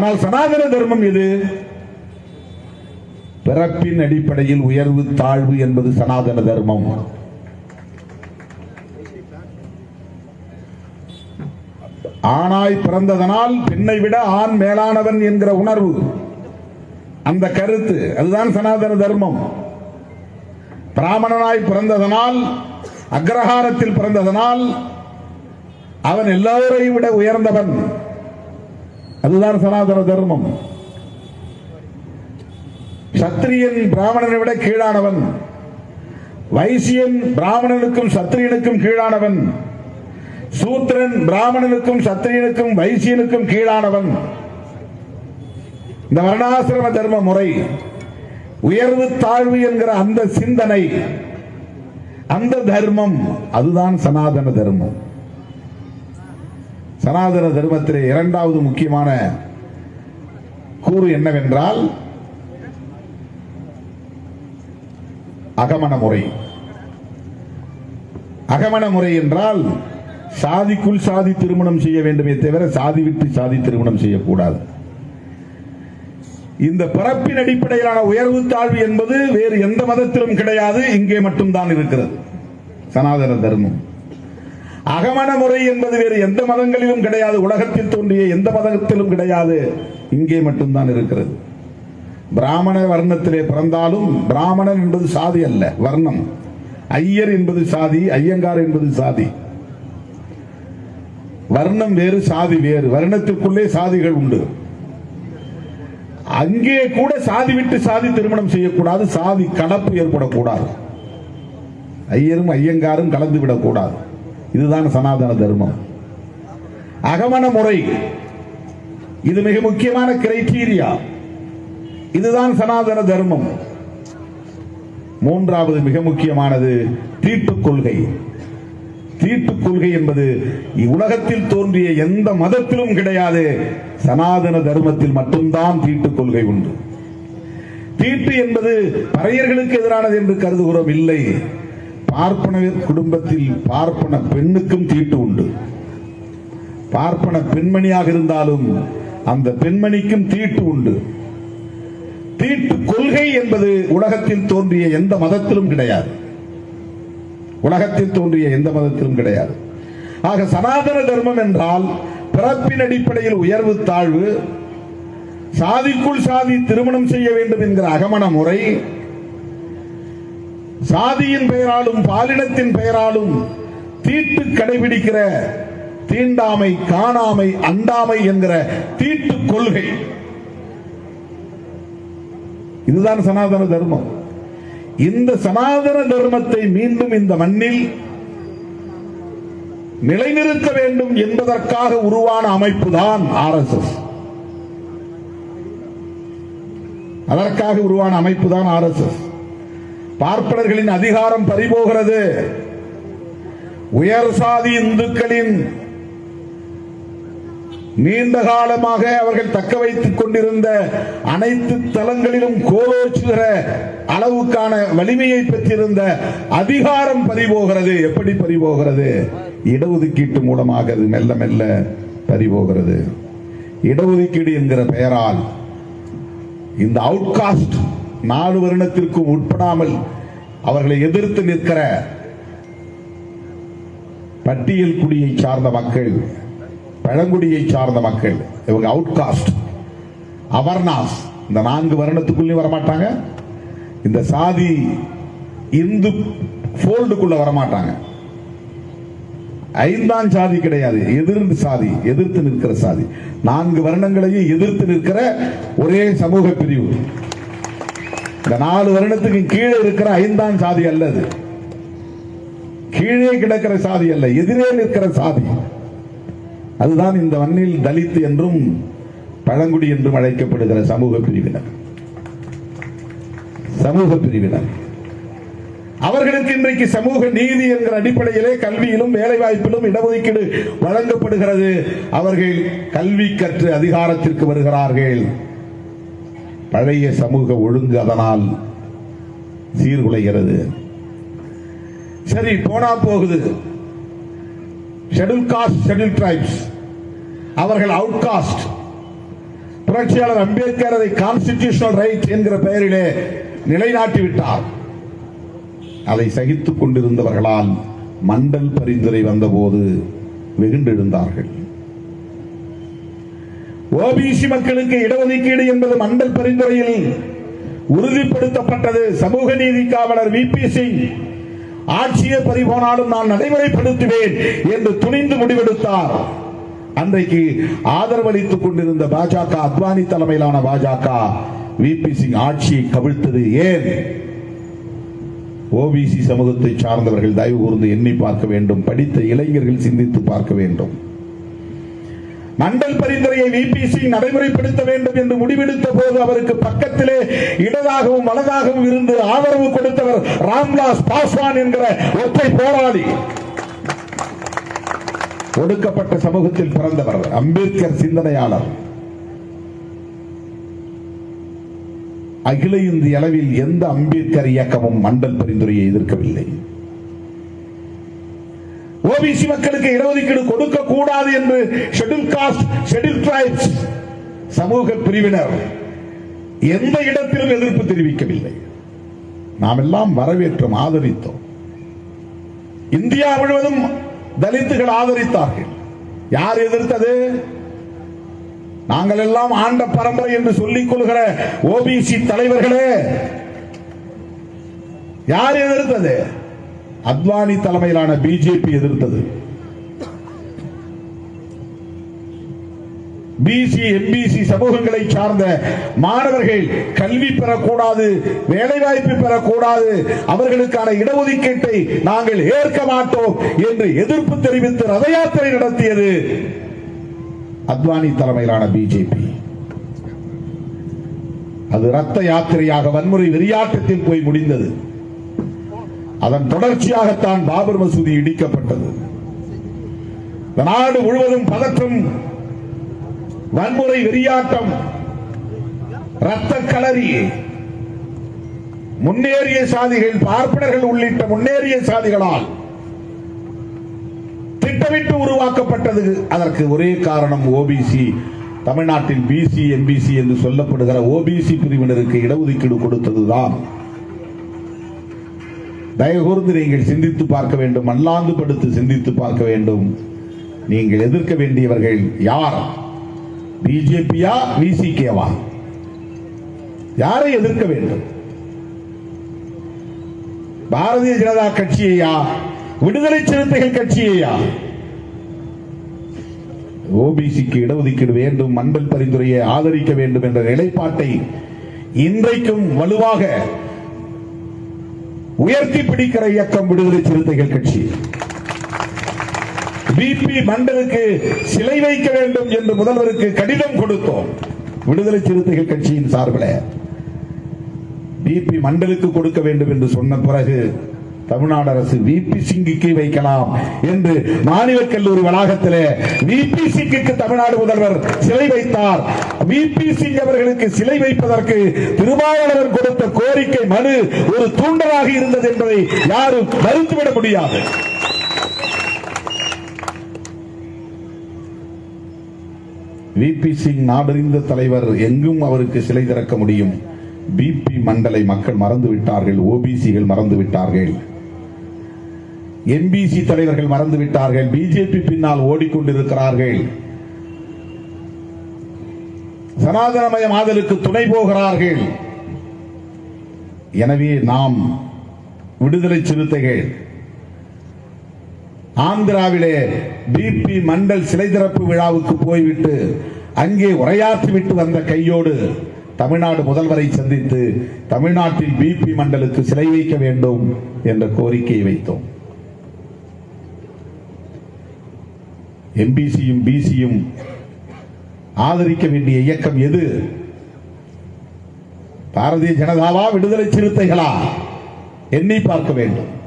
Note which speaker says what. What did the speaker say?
Speaker 1: ஆனால் சனாதன தர்மம் எது? பிறப்பின் அடிப்படையில் உயர்வு தாழ்வு என்பது சனாதன தர்மம். ஆணாய் பிறந்ததனால் பெண்ணை விட ஆண் மேலானவன் என்கிற உணர்வு. அந்த கருத்து அதுதான் சனாதன தர்மம். பிராமணனாய் பிறந்ததனால் அக்ரஹாரத்தில் பிறந்ததனால் அவன் எல்லோரையும் விட உயர்ந்தவன். அதுதான் சனாதன தர்மம். சத்திரியன் பிராமணனை விட கீழானவன். வைசியன் பிராமணனுக்கும் சத்திரியனுக்கும் கீழானவன். சூத்திரன் பிராமணனுக்கும் சத்திரியனுக்கும் வைசியனுக்கும் கீழானவன். இந்த வர்ணாசிரம தர்ம முறை உயர்வு தாழ்வு என்கிற அந்த சிந்தனை அந்த தர்மம் அதுதான் சனாதன தர்மம். சனாதன தர்மத்திலே இரண்டாவது முக்கியமான கூறு என்னவென்றால் அகமண முறை. அகமண முறை என்றால் சாதிக்குள் சாதி திருமணம் செய்ய வேண்டுமே தவிர சாதி விட்டு சாதி திருமணம் செய்யக்கூடாது. இந்த பிறப்பின் அடிப்படையிலான உயர்வு தாழ்வு என்பது வேறு எந்த மதத்திலும் கிடையாது இங்கே மட்டும்தான் இருக்கிறது. சனாதன தர்மம். அகமண முறை என்பது வேறு எந்த மதங்களிலும் கிடையாது. உலகத்தில் தோன்றிய எந்த மதத்திலும் கிடையாது. இங்கே மட்டும்தான் இருக்கிறது. பிராமண வர்ணத்திலே பிறந்தாலும் பிராமணன் என்பது சாதி அல்ல வர்ணம். ஐயர் என்பது சாதி ஐயங்கார் என்பது சாதி. வர்ணம் வேறு சாதி வேறு. வர்ணத்திற்குள்ளே சாதிகள் உண்டு. அங்கே கூட சாதி விட்டு சாதி திருமணம் செய்யக்கூடாது. சாதி கலப்பு ஏற்படக்கூடாது. ஐயரும் ஐயங்காரும் கலந்து விடக்கூடாது. இதுதான் சனாதன தர்மம். அகமண முறை. இது மிக முக்கியமான கிரைட்டீரியா இதுதான் சனாதன தர்மம். மூன்றாவது மிக முக்கியமானது தீட்டுக் கொள்கை. தீட்டுக் கொள்கை என்பது உலகத்தில் தோன்றிய எந்த மதத்திலும் கிடையாது. சனாதன தர்மத்தில் மட்டும்தான் தீட்டுக் கொள்கை உண்டு. தீட்டு என்பது பறையர்களுக்கு எதிரானது என்று கருதுகிறோம் இல்லை. பார்ப்பன குடும்பத்தில் பார்ப்பன பெண்ணுக்கும் தீட்டு உண்டு. பார்ப்பன பெண்மணியாக இருந்தாலும் அந்த பெண்மணிக்கும் தீட்டு உண்டு. தீட்டு கொள்கை என்பது உலகத்தில் தோன்றிய எந்த மதத்திலும் கிடையாது. உலகத்தில் தோன்றிய எந்த மதத்திலும் கிடையாது. ஆக சனாதன தர்மம் என்றால் பிறப்பின் அடிப்படையில் உயர்வு தாழ்வு சாதிக்குள் சாதி திருமணம் செய்ய வேண்டும் என்கிற அகமண முறை சாதியின் பெயராலும் பாலினத்தின் பெயராலும் தீட்டு கடைபிடிக்கிற தீண்டாமை காணாமை அண்டாமை என்கிற தீட்டு கொள்கை. இதுதான் சனாதன தர்மம். இந்த சனாதன தர்மத்தை மீண்டும் இந்த மண்ணில் நிலைநிறுத்த வேண்டும் என்பதற்காக உருவான அமைப்பு தான் ஆர் எஸ் எஸ். அதற்காக உருவான அமைப்பு தான் ஆர் எஸ் எஸ். பார்ப்பனர்களின் அதிகாரம் பறிபோகிறது. உயர் சாதி இந்துக்களின் நீண்ட காலமாக அவர்கள் தக்க வைத்துக் கொண்டிருந்த அனைத்து தலங்களிலும் கோலோச்சுகிற அளவுக்கான வலிமையை பெற்றிருந்த அதிகாரம் பறிபோகிறது. எப்படி பறிபோகிறது? இடஒதுக்கீட்டு மூலமாக அது மெல்ல மெல்ல பறிபோகிறது. இடஒதுக்கீடு என்கிற பெயரால் இந்த அவுட்காஸ்ட் நாலு வருடத்திற்கும் உட்படாமல் அவர்களை எதிர்த்து நிற்கிற பட்டியல் குடியை சார்ந்த மக்கள் பழங்குடியை சார்ந்த மக்கள் இவங்க அவுட்காஸ்ட் அவர்னாஸ் இந்த நான்கு வருடத்துக்குள்ளேயும் வரமாட்டாங்க. இந்த சாதி இந்து போல்டுக்குள்ள வரமாட்டாங்க. ஐந்தாம் சாதி கிடையாது. எதிர்ந்து சாதி எதிர்த்து நிற்கிற சாதி. நான்கு வருடங்களையும் எதிர்த்து நிற்கிற ஒரே சமூக பிரிவு. இந்த நாலு வருடத்துக்கு கீழே இருக்கிற ஐந்தாம் சாதி அல்லது கீழே கிடக்கிற சாதி அல்ல எதிரே நிற்கிற சாதி. அதுதான் இந்த மண்ணில் தலித் என்றும் பழங்குடி என்றும் அழைக்கப்படுகிற சமூக பிரிவினர். சமூக பிரிவினர். அவர்களுக்கு இன்றைக்கு சமூக நீதி என்கிற அடிப்படையிலே கல்வியிலும் வேலைவாய்ப்பிலும் இடஒதுக்கீடு வழங்கப்படுகிறது. அவர்கள் கல்வி கற்று அதிகாரத்திற்கு வருகிறார்கள். பழைய சமூக ஒழுங்கு அதனால் சீர்குலைகிறது. சரி போனா போகுது. ஷெடியூல் காஸ்ட் ஷெடியூல் டிரைப்ஸ் அவர்கள் அவுட் காஸ்ட் புரட்சியாளர் அம்பேத்கர் அதை கான்ஸ்டிடியூஷனல் ரைட் என்கிற பெயரிலே நிலைநாட்டி விட்டார். அதை சகித்துக் கொண்டிருந்தவர்களால் மண்டல் பரிந்துரை வந்தபோது வெகுண்டெழுந்தார்கள். ஓபிசி மக்களுக்கு இடஒதுக்கீடு என்பது மண்டல் பரிந்துரையில் உறுதிப்படுத்தப்பட்டது. சமூக நீதி காவலர் வி பி சிங் ஆட்சியை பறிபோனாலும் நான் நடைமுறைப்படுத்துவேன் என்று துணிந்து முடிவெடுத்தார். அன்றைக்கு ஆதரவளித்துக் கொண்டிருந்த பாஜக அத்வானி தலைமையிலான பாஜக வி பி சிங் ஆட்சியை கவிழ்த்தது ஏன்? ஓபிசி சமூகத்தை சார்ந்தவர்கள் தயவு கூர்ந்து எண்ணி பார்க்க வேண்டும். படித்த இளைஞர்கள் சிந்தித்து பார்க்க வேண்டும். மண்டல் பரிந்துரையை விபிசி நடைமுறைப்படுத்த வேண்டும் என்று முடிவெடுத்த போது அவருக்கு பக்கத்திலே இடதாகவும் வலதாகவும் இருந்து ஆதரவு கொடுத்தவர் ராம்தாஸ் பாஸ்வான் என்கிற ஒற்றை போராளி. ஒடுக்கப்பட்ட சமூகத்தில் பிறந்தவர் அம்பேத்கர் சிந்தனையாளர். அகில இந்திய அளவில் எந்த அம்பேத்கர் இயக்கமும் மண்டல் பரிந்துரையை எதிர்க்கவில்லை. ஓபிசி மக்களுக்கு இடஒதுக்கீடு கொடுக்க கூடாது என்று ஷெட்யூல் காஸ்ட் ஷெட்யூல் டிரைப்ஸ் சமூக பிரிவினர் எந்த இடத்திலும் எதிர்ப்பு தெரிவிக்கவில்லை. நாம் எல்லாம் வரவேற்றோம் ஆதரித்தோம். இந்தியா முழுவதும் தலித்துகள் ஆதரித்தார்கள். யார் எதிர்த்தது? நாங்கள் எல்லாம் ஆண்ட பரம்பரை என்று சொல்லிக் கொள்கிற ஓபிசி தலைவர்களே யார் எதிர்த்தது? அத்வானி தலைமையிலான பிஜேபி எதிர்த்தது. பிசி எம்பிசி சமூகங்களை சார்ந்த மாணவர்கள் கல்வி பெறக்கூடாது வேலைவாய்ப்பு பெறக்கூடாது அவர்களுக்கான இடஒதுக்கீட்டை நாங்கள் ஏற்க மாட்டோம் என்று எதிர்ப்பு தெரிவித்து ரத யாத்திரை நடத்தியது அத்வானி தலைமையிலான பிஜேபி அது ரத்த யாத்திரையாக வன்முறை வெறியாட்டத்தில் போய் முடிந்தது. அதன் தொடர்ச்சியாகத்தான் பாபர் மசூதி இடிக்கப்பட்டது. நாடு முழுவதும் பதற்றம் வன்முறை வெறியாட்டம் ரத்த களரி முன்னேறிய சாதிகள் பார்ப்பனர்கள் உள்ளிட்ட முன்னேறிய சாதிகளால் திட்டமிட்டு உருவாக்கப்பட்டது. அதற்கு ஒரே காரணம் ஓபிசி தமிழ்நாட்டில் பிசி எம்பிசி என்று சொல்லப்படுகிற ஓபிசி பிரிவினருக்கு இடஒதுக்கீடு கொடுத்ததுதான். தயகூர்ந்து நீங்கள் சிந்தித்து பார்க்க வேண்டும் மல்லாந்து படுத்து சிந்தித்து பார்க்க வேண்டும். நீங்கள் எதிர்க்க வேண்டியவர்கள் யார்? பிஜேபியா விசிகேவா? யாரை எதிர்க்க வேண்டும்? பாரதிய ஜனதா கட்சியையா? விடுதலை சிறுத்தைகள் கட்சியையா? ஓபிசிக்கு இடஒதுக்கீடு வேண்டும் மண்டல் பரிந்துரையை ஆதரிக்க வேண்டும் என்ற நிலைப்பாட்டை இன்றைக்கும் வலுவாக உயர்த்தி பிடிக்கிற இயக்கம் விடுதலை சிறுத்தைகள் கட்சி. பிபி மண்டலுக்கு சிலை வைக்க வேண்டும் என்று முதல்வருக்கு கடிதம் கொடுத்தோம். விடுதலை சிறுத்தைகள் கட்சியின் சார்பில். பிபி மண்டலுக்கு கொடுக்க வேண்டும் என்று சொன்ன பிறகு தமிழ்நாடு அரசு விபி சிங்குக்கு வைக்கலாம் என்று மாநில கல்லூரி வளாகத்திலே விபி சிங்குக்கு தமிழ்நாடு முதல்வர் சிலை வைத்தார். விபி சிங் அவர்களுக்கு சிலை வைப்பதற்கு திருமாவளவன் கொடுத்த கோரிக்கை மனு ஒரு தூண்டலாக இருந்தது என்பதை யாரும் மறுத்துவிட முடியாது. விபி சிங் நாடறிந்த தலைவர் எங்கும் அவருக்கு சிலை திறக்க முடியும். பிபி மண்டலை மக்கள் மறந்து விட்டார்கள் ஓபிசிகள் மறந்து விட்டார்கள் என்பிசி தலைவர்கள் மறந்து விட்டார்கள் பிஜேபி பின்னால் ஓடிக்கொண்டிருக்கிறார்கள். சனாதனமய மாதலுக்கு துணை போகிறார்கள். எனவே நாம் விடுதலை சிறுத்தைகள். ஆந்திராவிலே பிபி மண்டல் சிலை திறப்பு விழாவுக்கு போய்விட்டு அங்கே உரையாற்றிவிட்டு வந்த கையோடு தமிழ்நாடு முதல்வரை சந்தித்து தமிழ்நாட்டில் பிபி மண்டலுக்கு சிலை வைக்க வேண்டும் என்ற கோரிக்கையை வைத்தோம். எம்பிசியும் பிசியும் ஆதரிக்க வேண்டிய இயக்கம் எது? பாரதிய ஜனதாவா விடுதலை சிறுத்தைகளா? எண்ணி பார்க்க வேண்டும்.